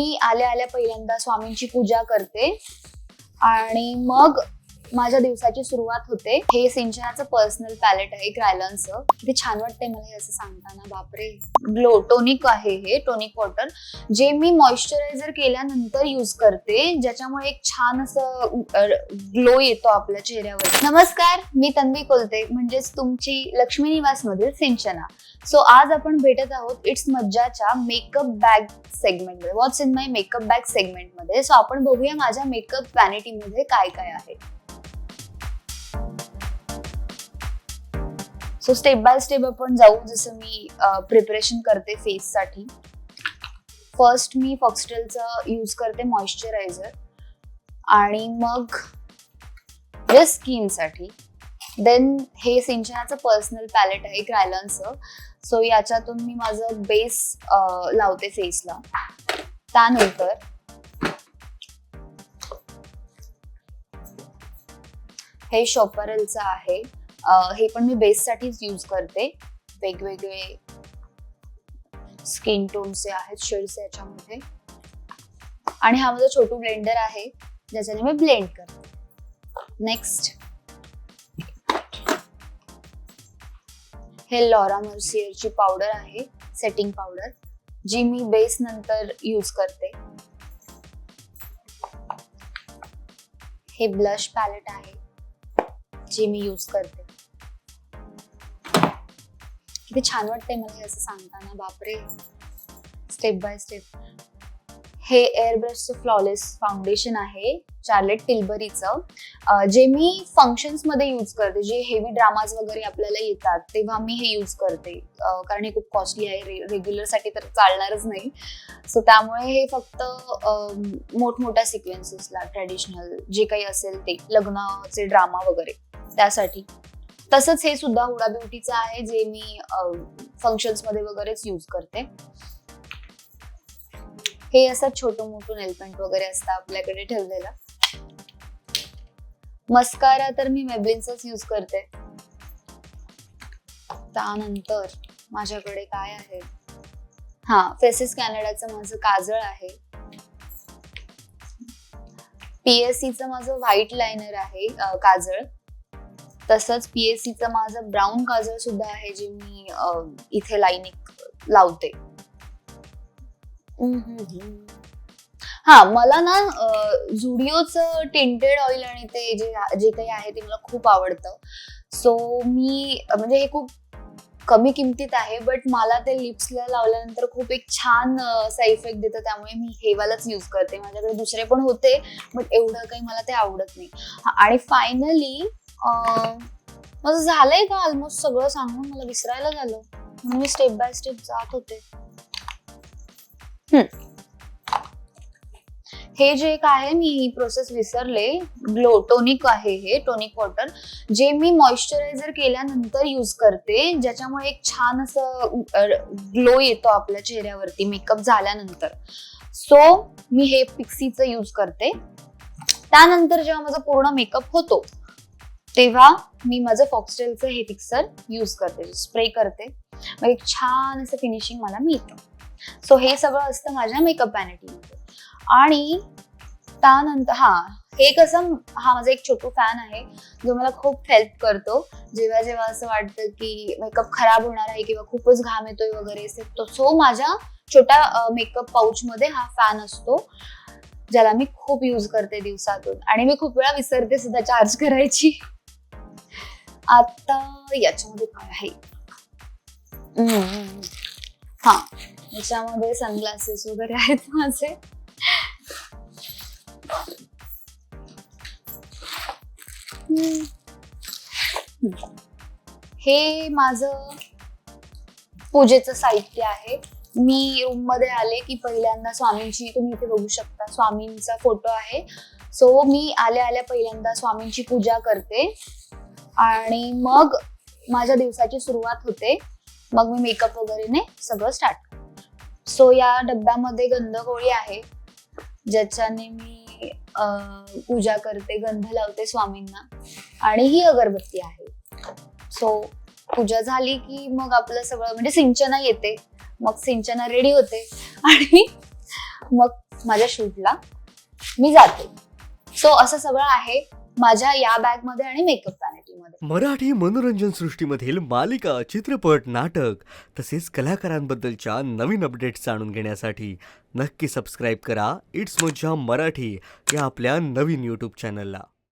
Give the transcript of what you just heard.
मी आल्या आल्या पहिल्यांदा स्वामींची पूजा करते. आणि मग माझ्या दिवसाची सुरुवात होते. हे सिंचनाचं पर्सनल पॅलेट आहे क्रायलॉनचं ते छान वाटतंय मला हे असं सांगताना. बापरे. ग्लो टोनिक आहे हे टोनिक वॉटर जे मी मॉइश्चरायझर केल्यानंतर यूज करते ज्याच्यामुळे एक छान असं ग्लो येतो आपल्या चेहऱ्यावर. नमस्कार मी तन्वी कोलते म्हणजेच तुमची लक्ष्मी निवास मधील सिंचना. सो आज आपण भेटत आहोत इट्स मज्जाच्या मेकअप बॅग सेगमेंटमध्ये what's in my makeup bag सेगमेंटमध्ये सो आपण बघूया माझ्या मेकअपमध्ये काय काय आहे. सो स्टेप बाय स्टेप आपण जाऊ जसं मी प्रिपरेशन करते फेससाठी फर्स्ट मी फॉक्सटेलचं यूज करते मॉइश्चरायझर आणि मग जे स्किनसाठी देन हे सिंचनाचं पर्सनल पॅलेट आहे क्रायलॉनचं सो याच्यातून मी माझं बेस लावते फेसला त्यानंतर हे शॉपरलचं आहे. हे पण मी बेससाठीच यूज करते. वेगवेगळे स्किन टोनचे आहेत शेड्स याच्यामध्ये. आणि हा माझा छोटू ब्लेंडर आहे ज्याच्याने मी ब्लेंड करते. नेक्स्ट हे लॉरा मर्सियरची पावडर आहे सेटिंग पावडर जी मी बेस नंतर यूज करते. हे ब्लश पॅलेट आहे जी मी यूज करते. किती छान वाटतंय मला असं सांगताना. बापरे. स्टेप बाय स्टेप हे एअरब्रशचं फ्लॉलेस फाउंडेशन आहे चार्लेट टिल्बरीचं जे मी फंक्शन्समध्ये यूज करते जे हेवी ड्रामाज वगैरे आपल्याला येतात तेव्हा मी हे यूज करते. कारण हे खूप कॉस्टली आहे रे रेग्युलरसाठी तर चालणारच नाही. सो त्यामुळे हे फक्त मोठमोठ्या सिक्वेन्सेसला ट्रॅडिशनल जे काही असेल ते लग्नाचे ड्रामा वगैरे त्यासाठी. तसंच हे सुद्धा हुडा ब्युटीचं आहे जे मी फंक्शन्समध्ये वगैरेच यूज करते. हे असं छोटं मोठं नेलपेंट वगैरे असतं आपल्याकडे ठेवलेलं. मस्कारा तर मी मेबलिनचाच यूज करते. त्यानंतर माझ्याकडे काय आहे? हा फेसेस कॅनडाचं माझं काजळ आहे. पीएससीचं माझं व्हाईट लायनर आहे काजळ. तसंच पीएससीचं माझं ब्राऊन काजळ सुद्धा आहे जे मी इथे लाईनिक लावते. हा मला ना झुडिओचं टिंटेड ऑइल आणि ते जे जे काही आहे ते मला खूप आवडतं. सो मी म्हणजे हे खूप कमी किमतीत आहे बट मला ते लिप्सला लावल्यानंतर खूप एक छान असा इफेक्ट देतं. त्यामुळे मी हेवालाच यूज करते. माझ्याकडे दुसरे पण होते बट एवढं काही मला ते आवडत नाही. आणि फायनली माझं झालंय का ऑलमोस्ट सगळं सांगून? मला विसरायला झालं. म्हणून मी स्टेप बाय स्टेप जात होते. हे जे एक आहे मी ही प्रोसेस विसरले. ग्लो टोनिक आहे हे टोनिक वॉटर जे मी मॉइश्चरायझर केल्यानंतर यूज करते. ज्याच्यामुळे एक छान असं ग्लो येतो आपल्या चेहऱ्यावरती मेकअप झाल्यानंतर. सो मी हे पिक्सीचं यूज करते. त्यानंतर जेव्हा माझा पूर्ण मेकअप होतो तेव्हा मी माझं फॉक्सटेलचं हे फिक्सर यूज करते स्प्रे करते. मग एक छान असं फिनिशिंग मला मिळतं. सो हे सगळं असतं माझ्या मेकअप वॅनिटीमध्ये आणि त्यानंतर हा हे कसं हा माझा एक छोटू फॅन आहे जो मला खूप हेल्प करतो. जेव्हा जेव्हा असं वाटतं की मेकअप खराब होणार आहे किंवा खूपच घाम येतोय वगैरे तो सो माझ्या छोट्या मेकअप पाऊच मध्ये हा फॅन असतो ज्याला मी खूप यूज करते दिवसातून. आणि मी खूप वेळा विसरते सुद्धा चार्ज करायची. आता याच्यामध्ये काय आहे? हा याच्यामध्ये सनग्लासेस वगैरे आहेत माझे. हे माझं पूजेचं साहित्य आहे. मी रूममध्ये आले की पहिल्यांदा स्वामींची तुम्ही इथे बघू शकता स्वामींचा फोटो आहे. सो मी आल्या आल्या पहिल्यांदा स्वामींची पूजा करते. आणि मग माझ्या दिवसाची सुरुवात होते. मग मी मेकअप वगैरेने सगळं स्टार्ट सो या डब्यामध्ये गंधगोळी आहे. ज्याच्याने मी आहे पूजा करते गंध लावते स्वामींना. आणि ही अगरबत्ती आहे. सो पूजा झाली की मग आपलं सगळं म्हणजे सिंचना येते. मग सिंचना रेडी होते. आणि मग माझ्या शूटला मी जाते. सो असं सगळं आहे. माझ्या या बॅगमध्ये आणि मेकअप वॅनिटी मध्ये. मराठी मनोरंजन सृष्टीमधील मालिका चित्रपट नाटक तसेच कलाकारांबद्दलच्या नवीन अपडेट्स जाणून घेण्यासाठी नक्की सबस्क्राईब करा. इट्स मज्जा मराठी या आपल्या नवीन यूट्यूब चॅनलला